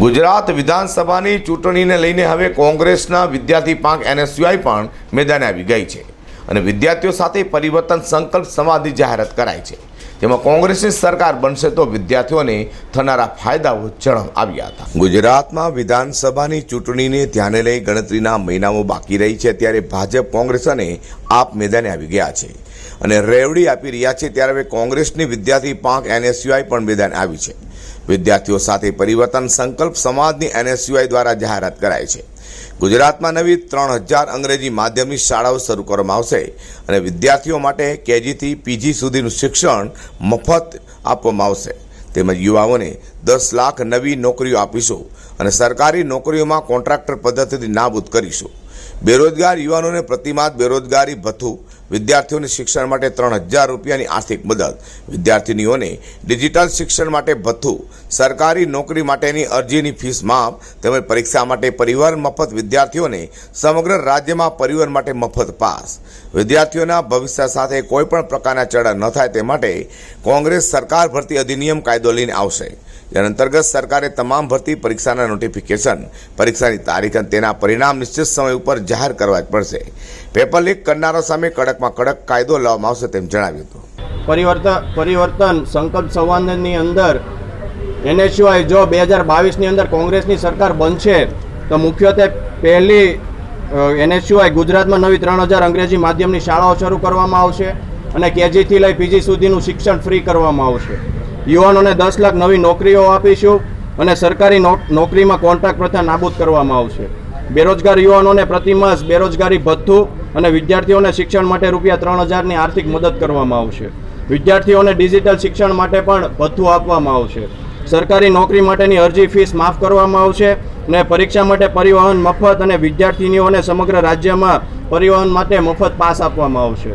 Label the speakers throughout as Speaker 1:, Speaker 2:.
Speaker 1: ગુજરાત વિધાનસભાની ચૂંટણીને લઈને હવે કોંગ્રેસના વિદ્યાર્થી પાંખ એનએસયુઆઈ પણ મેદાને આવી ગઈ છે અને વિદ્યાર્થીઓ સાથે પરિવર્તન સંકલ્પ સમાધિ જાહેરાત કરાઈ છે. જેમાં કોંગ્રેસની સરકાર બનશે તો વિદ્યાર્થીઓને થનારા ફાયદાઓ જણાવ આવ્યા હતા. ગુજરાતમાં વિધાનસભાની ચૂંટણીને ધ્યાને લઈ ગણતરીના મહિનાઓ બાકી રહી છે ત્યારે ભાજપ, કોંગ્રેસ અને આપ મેદાને આવી ગયા છે અને રેવડી આપી રહ્યા છે ત્યારે હવે કોંગ્રેસની વિદ્યાર્થી પાંખ એનએસયુઆઈ પણ મેદાને આવી છે. વિદ્યાર્થીઓ સાથે પરિવર્તન સંકલ્પ સમાજની એનએસયુઆઈ દ્વારા જાહેરાત કરાઈ છે. ગુજરાતમાં નવી ત્રણ હજાર અંગ્રેજી માધ્યમની શાળાઓ શરૂ કરવામાં આવશે અને વિદ્યાર્થીઓ માટે કેજીથી પીજી સુધીનું શિક્ષણ મફત આપવામાં આવશે. તેમજ યુવાઓને દસ લાખ નવી નોકરીઓ આપીશું અને સરકારી નોકરીઓમાં કોન્ટ્રાક્ટર પદ્ધતિથી નાબૂદ કરીશું. બેરોજગાર યુવાનોને પ્રતિમાદ બેરોજગારી ભથ્થું વિદ્યાર્થીઓને શિક્ષણ માટે ત્રણ હજાર રૂપિયાની આર્થિક મદદ. વિદ્યાર્થીનીઓને ડિજિટલ શિક્ષણ માટે ભથ્થું. સરકારી નોકરી માટેની અરજીની ફીસ માફ. તેમજ પરીક્ષા માટે પરિવહન મફત વિદ્યાર્થીઓને સમગ્ર રાજ્યમાં પરિવહન માટે મફત પાસ. વિદ્યાર્થીઓના ભવિષ્ય સાથે કોઈપણ પ્રકારના ચડા ન થાય તે માટે કોંગ્રેસ સરકાર ભરતી અધિનિયમ કાયદો લઈને આવશે. જેના અંતર્ગત સરકારે તમામ ભરતી પરીક્ષાના નોટિફિકેશન, પરીક્ષાની તારીખ અને તેના પરિણામ નિશ્ચિત સમય ઉપર જાહેર કરવા જ પડશે. પેપર લીક કરનારો સામે કડકમાં કડક કાયદો લાવવામાં આવશે તેમ જણાવ્યું હતું.
Speaker 2: પરિવર્તન પરિવર્તન સંકલ્પ સંવાદની અંદર એનએસયુઆઈ જો બે હજાર બાવીસની અંદર કોંગ્રેસની સરકાર બનશે, તો મુખ્યત્વે પહેલી એનએસયુઆઈ ગુજરાતમાં નવી ત્રણ હજાર અંગ્રેજી માધ્યમની શાળાઓ શરૂ કરવામાં આવશે અને કેજીથી લઈ પીજી સુધીનું શિક્ષણ ફ્રી કરવામાં આવશે. યુવાનોને દસ લાખ નવી નોકરીઓ આપીશું અને સરકારી નોકરીમાં કોન્ટ્રાક્ટ પ્રથા નાબૂદ કરવામાં આવશે. બેરોજગાર યુવાનોને પ્રતિમાસ બેરોજગારી ભથ્થું અને વિદ્યાર્થીઓને શિક્ષણ માટે રૂપિયા ત્રણ હજારની આર્થિક મદદ કરવામાં આવશે. વિદ્યાર્થીઓને ડિજિટલ શિક્ષણ માટે પણ ભથ્થું આપવામાં આવશે. સરકારી નોકરી માટેની અરજી ફીસ માફ કરવામાં આવશે અને પરીક્ષા માટે પરિવહન મફત અને વિદ્યાર્થીનીઓને સમગ્ર રાજ્યમાં પરિવહન માટે મફત પાસ આપવામાં આવશે.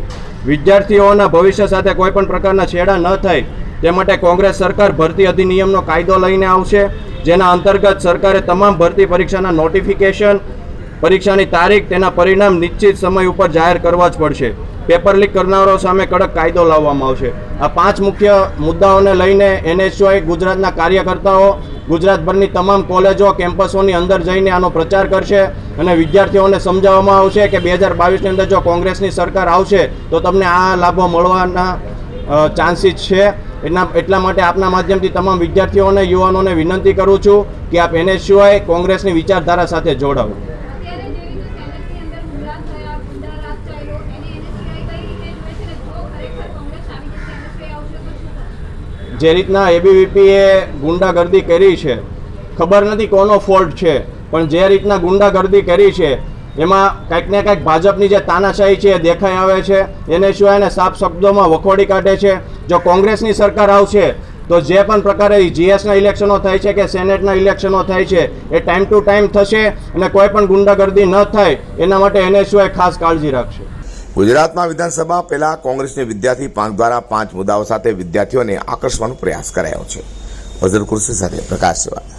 Speaker 2: વિદ્યાર્થીઓના ભવિષ્ય સાથે કોઈપણ પ્રકારના છેડા ન થાય તે માટે કોંગ્રેસ સરકાર ભરતી અધિનિયમનો કાયદો લઈને આવશે, જેના અંતર્ગત સરકારે તમામ ભરતી પરીક્ષાના નોટિફિકેશન પરીક્ષાની તારીખ, તેના પરિણામ નિશ્ચિત સમય ઉપર જાહેર કરવા જ પડશે. પેપર લીક કરનારો સામે કડક કાયદો લાવવામાં આવશે. આ પાંચ મુખ્ય મુદ્દાઓને લઈને એનએસયુઆઈ, ગુજરાતના કાર્યકર્તાઓ, ગુજરાતભરની તમામ કોલેજો, કેમ્પસોની અંદર જઈને આનો પ્રચાર કરશે અને વિદ્યાર્થીઓને સમજાવવામાં આવશે કે બે હજાર બાવીસની અંદર જો કોંગ્રેસની સરકાર આવશે, તો તમને આ લાભો મળવાના ચાન્સીસ છે. એના, એટલા માટે આપના માધ્યમથી તમામ વિદ્યાર્થીઓને, યુવાનોને વિનંતી કરું છું કે આપ એનએસયુઆઈ, કોંગ્રેસની વિચારધારા સાથે જોડાવો
Speaker 3: અત્યારે જે રીતે સેનેટની અંદર મુલાદ થયા ગુંડા રાજ ચાલ્યો એને એનએસયુઆઈ કઈ રીતે જુએ છે ને જો ખરેખર કોંગ્રેસ આવી જશે એનએસયુઆઈ આવશે તો શું થશે
Speaker 2: જે રીતના એબીવીપીએ ગુંડાગર્દી કરી છે, ખબર નથી કોનો ફોલ્ટ છે, પણ જે રીતના ગુંડાગર્દી કરી છે, એમાં કંઈક ને કંઈક ભાજપની જે તાનાશાહી છે એ દેખાઈ આવે છે, એને સિવાય એને સાફ શબ્દોમાં વખોડી કાઢે છે. જો કોંગ્રેસની સરકાર આવશે, તો જે પણ પ્રકારે જીએસના ઇલેક્શનો થાય છે કે સેનેટના ઇલેક્શનો થાય છે, એ ટાઈમ ટુ ટાઈમ થશે અને કોઈ પણ ગુંડાગર્દી ન થાય, એના માટે એને સિવાય ખાસ કાળજી રાખશે.
Speaker 1: ગુજરાતમાં વિધાનસભા પહેલાં કોંગ્રેસની વિદ્યાર્થી પાંચ દ્વારા પાંચ મુદ્દાઓ સાથે વિદ્યાર્થીઓને આકર્ષવાનો પ્રયાસ કરાયો છે. ફઝલ કુર્સી સાથે પ્રકાશ સેવા